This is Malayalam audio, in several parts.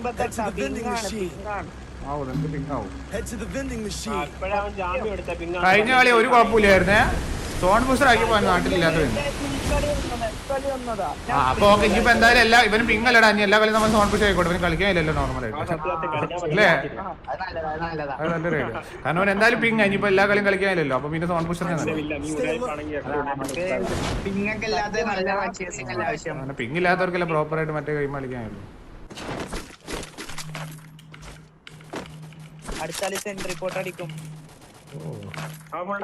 എൺപത്തെട്ടാ Head to the vending machine. ആവും പിങ്ങാവും Head to the vending machine. ഇപ്പഴവൻ ജാമ്യം എടുത്ത. പിങ്ങ കഴിഞ്ഞ കളി ഒരു കുഴപ്പമില്ലായിരുന്നേ. സോൺ ബൂസ്റ്റർ ആക്കി പോയ ആ അപ്പൊ ഓക്കെ ഇനിയിപ്പോ എന്തായാലും എല്ലാ ഇവനും പിങ്ങല്ലടാ ഇനി എല്ലാ കളിയും നമ്മൾ സോൺ ബൂസ്റ്റർ ആയിക്കോട്ടെ. ഇവന് കളിക്കാനില്ലല്ലോ നോർമലായിട്ട് അല്ലേ? അത് നല്ലൊരു idea. കാരണം അവൻ എന്തായാലും പിങ് ഇനിയിപ്പോ എല്ലാ കളിയും കളിക്കാനില്ലല്ലോ അപ്പൊ പിന്നെ സോൺ ബൂസ്റ്റർ പിങ്ങൊക്കെ ഇല്ലാത്ത നല്ല ആവശ്യം. പിങ് ഇല്ലാത്തവർക്കല്ല പ്രോപ്പർ ആയിട്ട് മറ്റേ ഗെയിം കളിക്കാനുള്ളൂ അടുത്ത കളി സെൻട്രി റിപ്പോർട്ട് അടിക്കും അവൻ ഫുൾ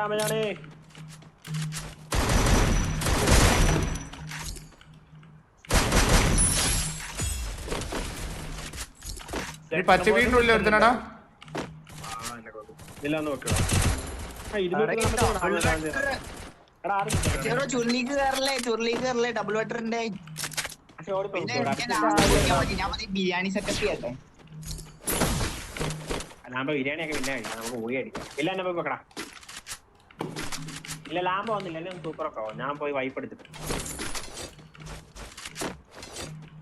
ഈ പച്ച വീടിന്റെ ഉള്ളിൽ ഒരുത്തനടാ? ഇതില്ല നോക്കണം ആ, ചുരുളിക്ക് കയറല്ലേ ചുരുളിക്ക് കയറല്ലേ ഡബിൾ വെട്ടറിന്റെ ബിരിയാണി സെറ്റപ്പ് ചെയ്യട്ടെ? ലാമ്പ ബിരിയാണിയൊക്കെ പിന്നെ കഴിക്കാം. നമുക്ക് പോയി അടിക്കാം. ഇല്ല എന്നെ പോയി വെക്കടാ. ഇല്ല ലാംബ വന്നില്ല. എന്നെ സൂപ്പർ ഒക്കെ ആവും. ഞാൻ പോയി വൈപ്പ് എടുത്തിട്ട്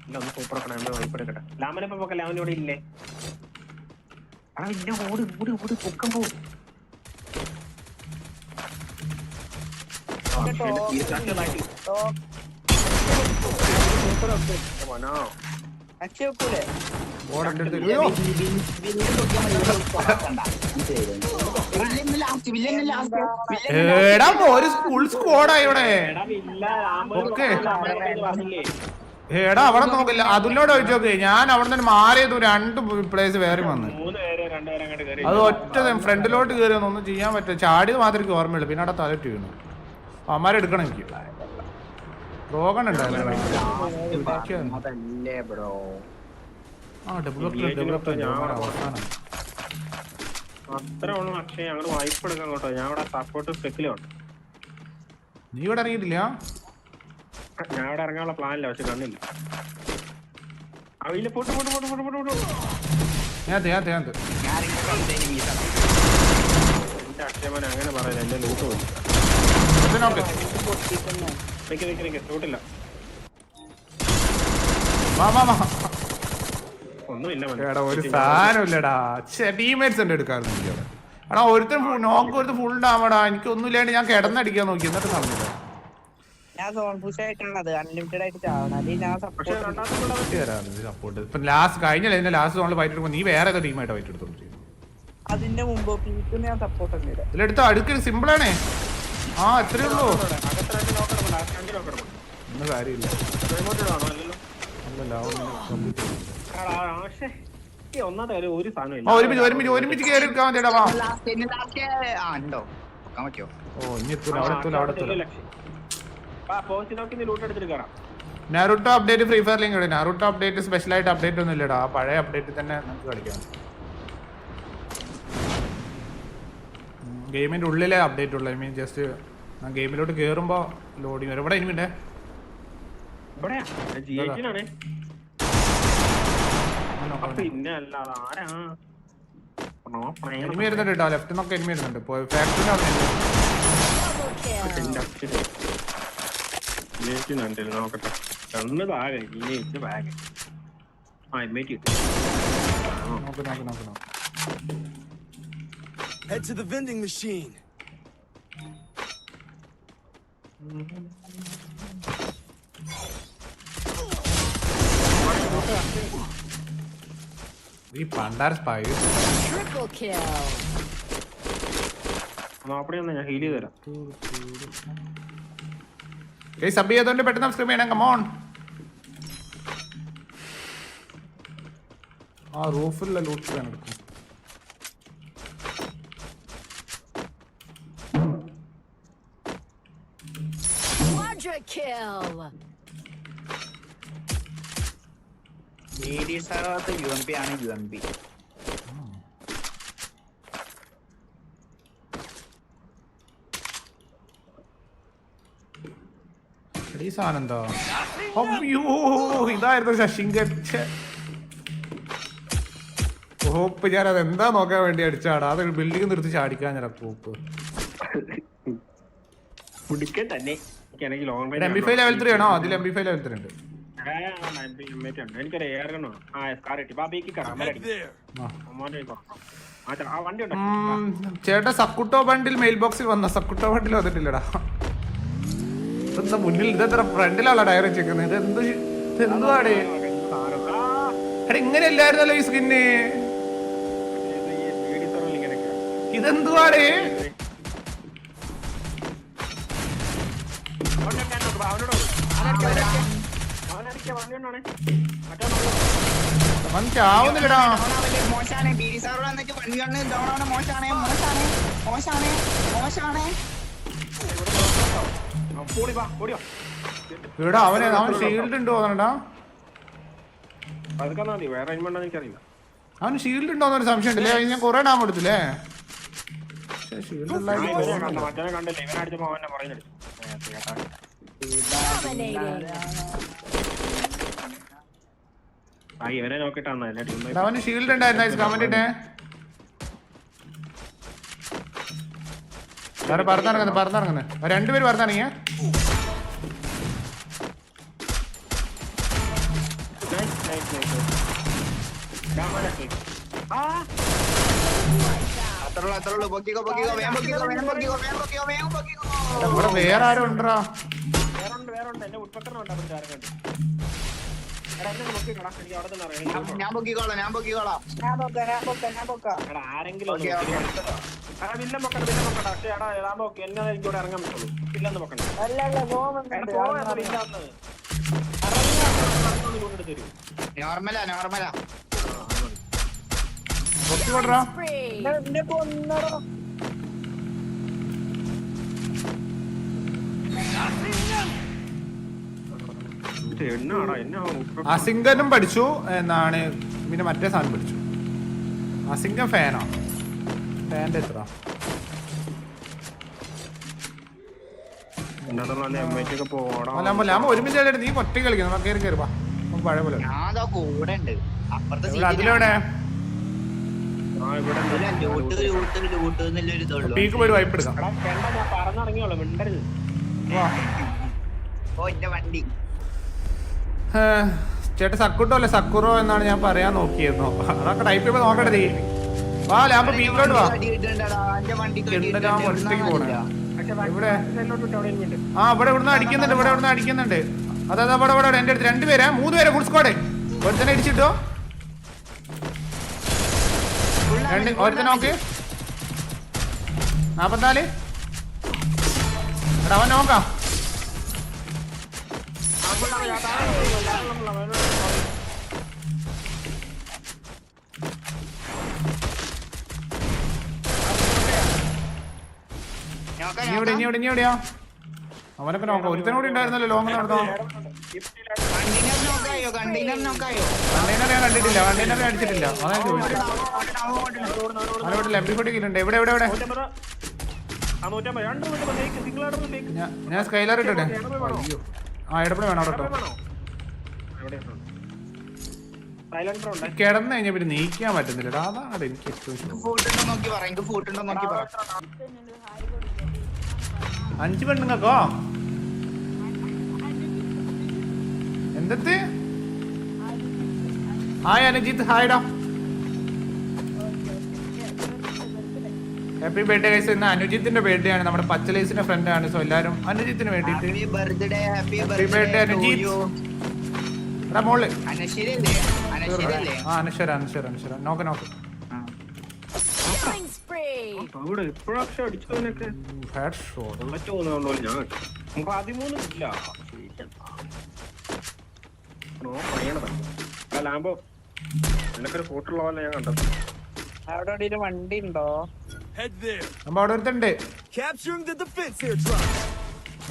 ഇല്ല ഒന്ന് സൂപ്പർ ഒക്കെ ഞാൻ വൈപ്പ് എടുക്കട്ടെ. ലാമ്പനെ ഇപ്പൊ പൊക്കല്ലേ അവൻ ഇവിടെ ഇല്ലേ? ആ ഇന്ന ഓട് ഓടി ഓടി. പൊക്കം പോവും അക്ഷയ വെക്കൂലേ? എടാ ഒരു ഫുൾ സ്ക്വാഡാ ഇവിടെ. ഓക്കേ. എടാ അവിടെ നോക്കില്ല. അതിനോട് ചോദിച്ചു നോക്ക് ഞാൻ അവിടെ നിന്ന് മാറിയത് രണ്ട് പ്ലേസ് വേറെ വന്ന്. അത് ഒറ്റ ഫ്രണ്ടിലോട്ട് കയറി ഒന്നും ചെയ്യാൻ പറ്റില്ല. ചാടിയത് മാത്രമേ എനിക്ക് ഓർമ്മയുള്ളൂ. പിന്നെ അവിടെ തലറ്റ് വീണു അമ്മാരെടുക്കണം എനിക്ക്. റോഗൺ ഉണ്ടായിരുന്നു അത്ര ഉള്ളു അക്ഷയ് ഞങ്ങൾ വായ്പ എടുക്കാൻ കേട്ടോ. ഞാൻ ഇവിടെ സപ്പോർട്ട് സ്പെക്കിലുണ്ട് നീ ഇവിടെ ഇറങ്ങിയിട്ടില്ല? ഞാൻ ഇവിടെ ഇറങ്ങാനുള്ള പ്ലാനില്ല പക്ഷെ കണ്ണില്ല അവയിൽ പൊട്ട് പൊട്ട് പൊട്ട് പൊട്ട് പൊട്ട് പൊട്ട്. ഞാനിങ്ങനെ കണ്ടതിന് വീതണം എന്റെ അക്ഷയമോനെ അങ്ങനെ പറയാൻ എന്റെ ലൂട്ട് പോയി. നോക്ക്. നിക്ക് നിക്ക് ലൂട്ടില്ല വാ വാ വാ. എടാ ഒരു സാധനമില്ലടാ ടീമേറ്റ്സ് ഉണ്ട് എടുക്കാറുണ്ട് എനിക്ക് അവിടെ എടാ ഒരുത്തൻ നോക്ക് ഒരുത്തൻ ഫുൾ ഡാമടാ എനിക്ക് ഒന്നുമില്ലാണ്ട് ഞാൻ കിടന്നടിക്കാൻ നോക്കി. എന്നിട്ട് നടന്നില്ല. ഞാൻ സോൺ പുഷ് ആയിട്ടാണത് അൺലിമിറ്റഡ് ആയിട്ട് ചാവണം. അല്ലെങ്കിൽ ഞാൻ പക്ഷെ സപ്പോർട്ട് രണ്ടാമത്തെ കൂടെ സപ്പോർട്ട് ഇപ്പൊ ലാസ്റ്റ് ലാസ്റ്റ് സോണിൽ ഫൈറ്റ് എടുക്കുമ്പോൾ നീ വേറെ ഏതോ ടീമായിട്ട് ഫൈറ്റ് അതിന്റെ മുമ്പ് ഞാൻ സപ്പോർട്ട് ഉണ്ട് ഇതിലെടുത്ത അടുക്കൽ സിമ്പിൾ ആണേ. ആ അത്രേ ഉള്ളൂ. കാര്യമില്ല. അല്ലല്ലോ ഒരുമിച്ച് ഒരുമിച്ച് ഒരുമിച്ച് കയറി എടുക്കാൻ മതിയടാ വാ. ഓ ഇനി എത്തൂല അവിടെ എത്തൂല എത്തൂല. Update free fire link Naruto update special ആയിട്ട് അപ്ഡേറ്റ് ഒന്നും ഇല്ലടാ. ആ പഴയ അപ്ഡേറ്റ് തന്നെ നമുക്ക് കളിക്കാം. ഗെയിമിന്റെ ഉള്ളിലെ അപ്ഡേറ്റ് ഉള്ളു. ഐ മീൻ ജസ്റ്റ് ഗെയിമിലോട്ട് കേറുമ്പോ ലോഡിങ് വരും. ഇവിടെ ജി എച്ചിനാണ് പിന്നെ അല്ലാതെ ആരാ എനിമി വരുന്നുണ്ട് കേട്ടോ. ലെഫ്റ്റ് നിന്നൊക്കെ എനിമി വരുന്നുണ്ട്. ഫാക്ടറിന്റെ അവിടെ നോക്കട്ടെ. രണ്ട് ബാഗ് ഇനി ഇത് ബാഗ് ആ ഇമ്മേറ്റ് കിട്ടി നോക്ക് നോക്ക് നോക്ക് നോക്ക്. Head to the vending machine. ഈ പണ്ടാർ സ്പൈ ഞാൻ ഹീൽ ചെയ്ത് തരാം. സബ് ചെയ്തോണ്ട് പെട്ടെന്ന് സ്ക്രീം ചെയ്യണം കമോൺ ആ റൂഫിലുള്ള ലൂട്ട് ചെയ്യാൻ എടുക്കും kill. ആകാത്ത യു എം പി ആണ് യു എം പി ഈ സാധനം എന്താ അയ്യോ ഇതായിരുന്നു ശശിങ്കൻ. ഓപ്പ് ഞാൻ അത് എന്താ നോക്കാൻ വേണ്ടി അടിച്ചാടാ? അത് ബിൽഡിംഗ് നിർത്തി ചാടിക്കാൻ ഞാൻ ബി ലെവൽ ത്രീ ആണോ? അതിൽ M B five level three ഉണ്ട്. എനിക്കൊരു ഏറണോ ആ കാർ കിട്ടി ചേട്ടാ സക്കുട്ടോ ബണ്ടിൽ മെയിൽ ബോക്സിൽ വന്ന? സക്കുട്ടോ ബണ്ടിൽ വന്നിട്ടില്ലടാ. ഇതെന്താ മുന്നിൽ ഇതെത്ര ഫ്രണ്ടിലാണോ ഡയറി വെച്ചേക്കുന്നത് ഇത് എന്ത് ഇത് എന്തുവാടേ എടാ ഇങ്ങനെ അല്ലായിരുന്നല്ലോ ഈ സ്കിന്ന്. ഇതെന്തുവാടേ? അവൻ ചാവുന്നില്ലടാ മോശാണ്. ബി ഡി സാറോട് എന്നിട്ട് വണ്ടി കണ്ണ് ഇതവണ മോശാണ്. മോശാണ്. മോശാണ്. മോശാണ്. ഇവിടെ അവനെ അവൻ ഷീൽഡ് ഉണ്ടോ തോന്നണ്ടാ അവന് ഷീൽഡ് ഉണ്ടോന്നൊരു സംശയം ഉണ്ടല്ലേ ഞാൻ കൊറേ ഡാം എടുത്തില്ലേ? ഷീൽഡ് ആ, ഇവനെ കണ്ട, മറ്റവനെ കണ്ടില്ല ഇവനെ അടിച്ചപ്പോ അവനെ പറയുന്നുണ്ട് Dominating. ആ ഇവനെ നോക്കിട്ടാണ് എന്നെ ടീം അവന് ഷീൽഡ് ഉണ്ടായിരുന്നു കമന്റ് ഇട്ടേ? വേറെ പറന്നിറങ്ങുന്നു പറന്നിറങ്ങുന്നു രണ്ടുപേര് പറന്നിറങ്ങിയ ഇവിടെ വേറെ ആരും ഉണ്ടോ? വേറെ വേറെ ഉണ്ട്. എന്റെ ഉൾപ്പക്കറുണ്ട് അവന്റെ ആരും കണ്ടു. ഞാൻ- പൊക്കിക്കോളാം ഞാൻ പൊക്കിക്കോളാം. ഞാൻ പൊക്കാം ഞാൻ പൊക്കാം ഞാൻ പൊക്കാം. ആരെങ്കിലും. എടാ പൊക്കണ്ട വില്ലൻ പൊക്കണ്ട. പക്ഷേ എടാ എടാ ഓക്കെ എന്നെ എനിക്ക് ഇവിടെ ഇറങ്ങാൻ പറ്റുള്ളൂ. വില്ലെന്ന് പൊക്കണ്ട. അല്ല അല്ല പോകുന്നുണ്ട്. വില്ല നോർമലാ നോർമലാ. എന്നെ കൊന്നടോ. അസിങ്കനും പഠിച്ചു എന്നാണ് പിന്നെ മറ്റേ സാധനം പഠിച്ചു. അസിംഗൻ ഫാനോ ഫാന്റെ എത്ര കളിയിട്ട് നീ ഒറ്റ കളിക്കുന്നു നമുക്ക് കയറി കയറി നമുക്ക് പഴയ പോലെ ഞാൻ അതാ കൂടെ അപ്പുറത്തെ ഇവിടെ ആ ഇവിടെ ഉണ്ട്. ലൂട്ട് ലൂട്ട് ലൂട്ട് എന്നുള്ളൊരു ഇതുള്ളൂ. പീക്ക് പോയി വൈപ്പ് എടുക്കാം. പറഞ്ഞിറങ്ങിയോളൂ മിണ്ടരുത്. വാ. ഓ എന്റെ വണ്ടി. ഏ, ചേട്ടാ സക്കുട്ടോ അല്ലെ സക്കുറോ എന്നാണ് ഞാൻ പറയാൻ നോക്കിയിരുന്നു അതൊക്കെ ടൈപ്പ് ചെയ്യുമ്പോ നോക്കട്ടെ വാ ലാമ്പ് പീക്കിലോട്ട് വാ. എന്താ ഇവിടെ ആ ഇവിടെ ഇവിടുന്ന് അടിക്കുന്നുണ്ട് ഇവിടെ ഇവിടുന്ന് അടിക്കുന്നുണ്ട്. അതാ അതെ ഇവിടെ ഇവിടെ എന്റെ അടുത്ത് രണ്ടുപേരാ മൂന്ന് പേരെ ഗുഡ് സ്ക്വാഡ് ഒരുത്തനെ ഇടിച്ചിട്ടോ? രണ്ട് ഒരുത്തനെ നോക്ക്. നാപ്പത്തിനാല്. എടാ അവൻ നോക്കാം. ഇനി എവിടെ ഇനി എവിടെ ഇനി എവിടെയാ അവനൊക്കെ നോക്കാം. ഒരുത്തനും കൂടി ഉണ്ടായിരുന്നല്ലോ ലോങ് നടന്നോ കണ്ടെയ്നർ നോക്കായോ? കണ്ടെയ്നർ നോക്കായോ? കണ്ടെയ്നർ ഞാൻ കണ്ടിട്ടില്ല കണ്ടെയ്നർ ഞാൻ അടിച്ചിട്ടില്ല ചോദിച്ചത് അവനോട് എവിടെ എവിടെ എവിടെ? സ്കൈലർ ഇട്ടെ അയ്യോ ആ ഇടപെടെ വേണം? അവിടെ. കിടന്നു കഴിഞ്ഞാ പിന്നെ നീക്കാൻ പറ്റുന്നില്ല അതാണ് എനിക്ക് ഏറ്റവും അഞ്ച് പെണ്ണുങ്ങൾക്കോ? എന്തത്ത്? ഹായ് അനുജിത്ത്. ഹായ്ഡാ ഹാപ്പി ബർത്ത്ഡേ ഗൈസ് ഇന്ന് അനുജിത്തിന്റെ ബർത്ത്ഡേ ആണ്. നമ്മുടെ പച്ചലേസിന്റെ ഫ്രണ്ട് ആണ്. സോ എല്ലാരും അനുജിത്തിന് വേണ്ടിട്ട്. Happy birthday happy birthday Anujith. എടാ മോൾ. ആ അനശ്വര അനശ്വര അനശ്വര. നോക്ക് നോക്ക്. Head shot. നമുക്ക് പതിമൂന്ന് ഇല്ല. നോ പണിയണത് ആ ലാംബോ. നിനക്കൊരു ഫോട്ടുള്ള പോലെ ഞാൻ കണ്ടത്. അവിടെ ഒരു വണ്ടി ഉണ്ടോ? നമ്മ അവിടെ ഒരുത്തുണ്ട്.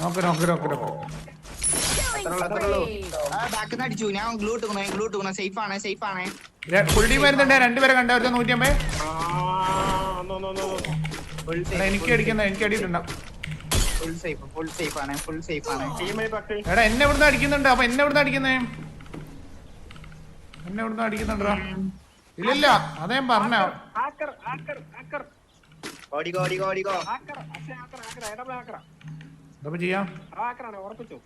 നോക്ക് നോക്ക് നോക്ക്. നിന്ന് അടിച്ചു. ഞാൻ ഗ്ലൂ ഇട്ടുക്കണേ ഗ്ലൂ ഇട്ടുക്കണേ. സേഫ് ആണ് സേഫ് ആണ്. ഫുൾ ടീം വരുന്നുണ്ട്. രണ്ടുപേരെ കണ്ട ഒരുത്ത നൂറ്റിയമ്പേ ആ നോ നോ നോ ഫുൾ എടാ എനിക്ക് അടിക്കുന്ന എനിക്ക് അടിയിട്ടുണ്ടാവും. ഫുൾ സേഫ് ഫുൾ സേഫ് ആണ് ഫുൾ സേഫ് ആണ്. ടീമായി പട്ടി എടാ എന്നെ ഇവിടുന്ന് അടിക്കുന്നുണ്ട്. അപ്പൊ എന്നെ ഇവിടുന്ന് അടിക്കുന്നേ? എന്നെ ഇവിടുന്ന് അടിക്കുന്നുണ്ടോ? ഇല്ലില്ല അതേ ഞാൻ പറഞ്ഞ. ഓടിക്കോ ഓടിക്കോ ഓടിക്കോ. ചെയ്യാം? ഉറപ്പിച്ചു.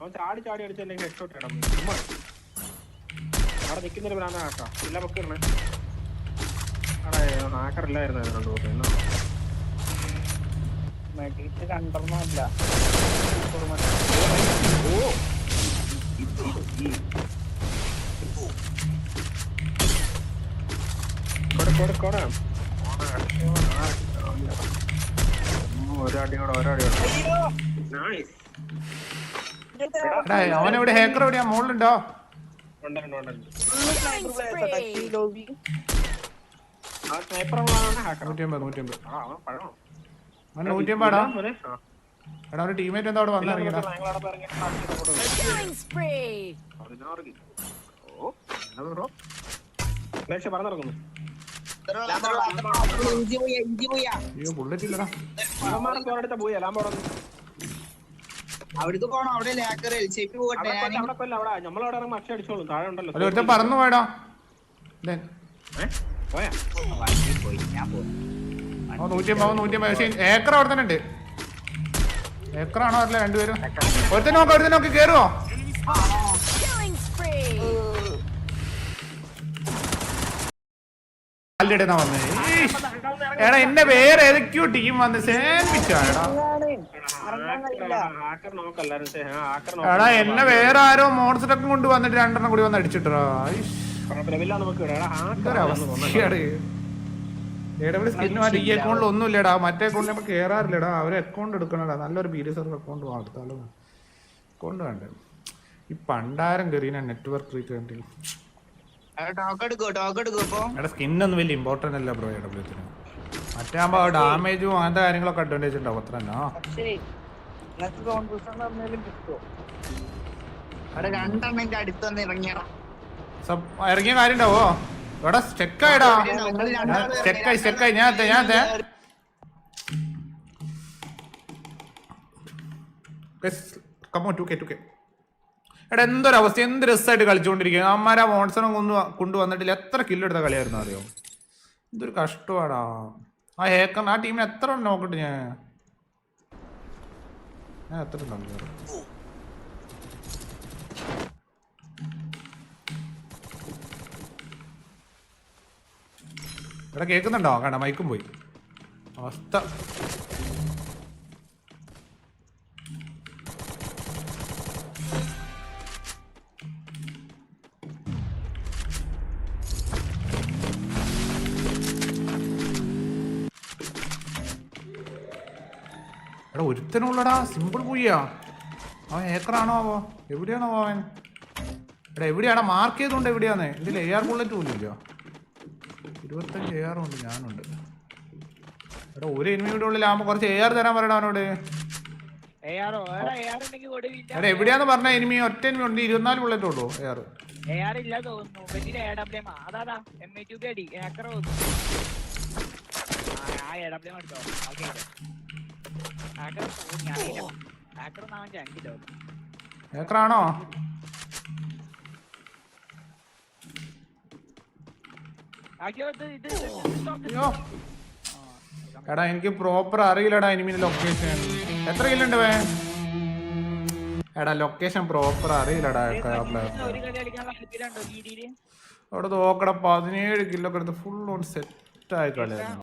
അവൻ ചാടി ചാടി അടിച്ചെന്നെ ഹെഡ് ഷോട്ട് ഇടാം. ചുമ്മാ. അവിടെ നിൽക്കുന്നൊരു ഭ്രാന്ത ആക്കാം ഇല്ല പൊക്കിടണേ അവിടെ ഹാക്കറില്ലായിരുന്നു രണ്ടു ദിവസം. എന്നാ മെഡിറ്റ് കണ്ടൊന്നുമില്ല കൊട കൊട കൊട. ഒരടി കൂടെ ഒരടി കൂടെ നൈസ് അവനെവിടെ ഹേക്കർ എവിടെയാ? മുകളിലുണ്ടോ നൂറ്റിയമ്പാടാ. എടാ ഒരു ടീമേറ്റ് എന്താ അവിടെ വന്നിറങ്ങിയടാ പറഞ്ഞിറങ്ങുന്നു അയ്യോ ബുള്ളറ്റ് ഇല്ലടാ. പോയി പോടെ അവിടേക്ക് പോണം. അവിടെ ലാക്കർ എൽ ഷേപ്പ് പോകട്ടെ. അവിടെ ഞാൻ അവിടെ കൊല്ല അവിടെ. നമ്മളവിടെ ഇറങ്ങും അടിച്ചോളും. താഴെ ഉണ്ടല്ലോ. അല്ല ഒരുത്തൻ പറന്നു പോയടാ. അവൻ നൂറ്റിയമ്പത് അവൻ നൂറ്റിയമ്പത് പക്ഷേ ഏക്കർ അവിടെ തന്നെ ഉണ്ട്. ഏക്കറാണോ അല്ല രണ്ടുപേരും. ഒരുത്തൻ നോക്ക് ഒരുത്തൻ നോക്കി കേറുവോ. അല്ലിടുന്ന വന്ന്. എടാ എന്റെ വേറെ ഏതൊക്കെയോ ടീം വന്ന് സേമിച്ചാടാ എടാ എന്നെ വേറെ ആരോ മോൺസ്റ്ററൊക്കെ കൊണ്ട് വന്നിട്ട് രണ്ടെണ്ണം കൂടി വന്ന് അടിച്ചിട്ടോ ഈ അക്കൗണ്ടിൽ ഒന്നുമില്ലടാ. മറ്റേ അക്കൗണ്ടിൽ നമ്മൾ കേറാറില്ലടാ. അവരെ അക്കൗണ്ട് എടുക്കണടാ. നല്ലൊരു ബി ഡി എസ് അക്കൗണ്ട് എടുത്താലോ അക്കൗണ്ട് വേണ്ടേ? ഈ പണ്ടാരം കയറിയ നെറ്റ്വർക്ക് റീച്ച് സ്കിന്നൊന്നും വലിയ ഇമ്പോർട്ടന്റ് അല്ല ബ്രോ മറ്റേ ഡാമേജും അങ്ങനത്തെ കാര്യങ്ങളൊക്കെ അഡ്വാന്റേജ് ഉണ്ടാവും അത്ര ഇറങ്ങിയ കാര്യം ഉണ്ടാവോ? എടാ സ്റ്റെക്കായിടാ നിങ്ങൾ രണ്ടാളും സ്റ്റെക്കായി സ്റ്റെക്കായി ഞാൻ ഞാൻ എത്താം. Guys, come on, 2K, 2K. എടാ എന്തൊരവസ്ഥ എന്ത് രസമായിട്ട് കളിച്ചുകൊണ്ടിരിക്കുക അമ്മാരാ മോൺസണും കൊണ്ട് കൊണ്ടുവന്നിട്ടില്ല എത്ര കില്ലെടുത്ത കളിയായിരുന്നു അറിയോ? എന്തൊരു കഷ്ടമാടാ ആ ഹേക്കർ ആ ടീമിന് എത്ര നോക്കട്ടെ ഞാൻ? ഞാൻ എത്ര ഉണ്ടാവും എടാ കേൾക്കുന്നുണ്ടോ? കണ്ട മൈക്കും പോയി. അവസ്ഥ. ഒരുത്തനുള്ളടാ സിമ്പിൾ പോയിയാ അവൻ ഏക്കറാണോ അവോ എവിടെയാണോ അവൻ? എടാ എവിടെയാടാ? മാർക്ക് ചെയ്തുകൊണ്ട് എവിടെയാന്ന്? ഇതിൽ എ ആർ ബുള്ളറ്റ് പോലും ഇല്ല. ഇരുപത്തഞ്ച് എ ആറും ഉണ്ട് ഞാനുണ്ട്. എടാ ഒരു എനിമിയുടെ ഉള്ളിൽ ആകുമ്പോൾ കുറച്ച് എ ആർ തരാൻ പറയണോ അവനോട്. എടാ എവിടെയാന്ന് പറഞ്ഞ എനിമി ഒറ്റ എനിമി ഉണ്ട്. ഇരുപത്തിനാല് ബുള്ളറ്റ് ഉള്ളൂ എ ആർ തോന്നുന്നു. അതാ ഏക്കറാണോ അയ്യോ. എടാ എനിക്ക് പ്രോപ്പർ അറിയില്ലടാ എനിമിന്റെ ലൊക്കേഷൻ എത്ര കില്ലുണ്ട് വേ? എടാ ലൊക്കേഷൻ പ്രോപ്പർ അറിയില്ലടാ അവിടെ നോക്കടാ പതിനേഴ് കിലോ എടുത്ത് ഫുൾ ഓൺ സെറ്റ് ആയി കളിയായിരുന്നു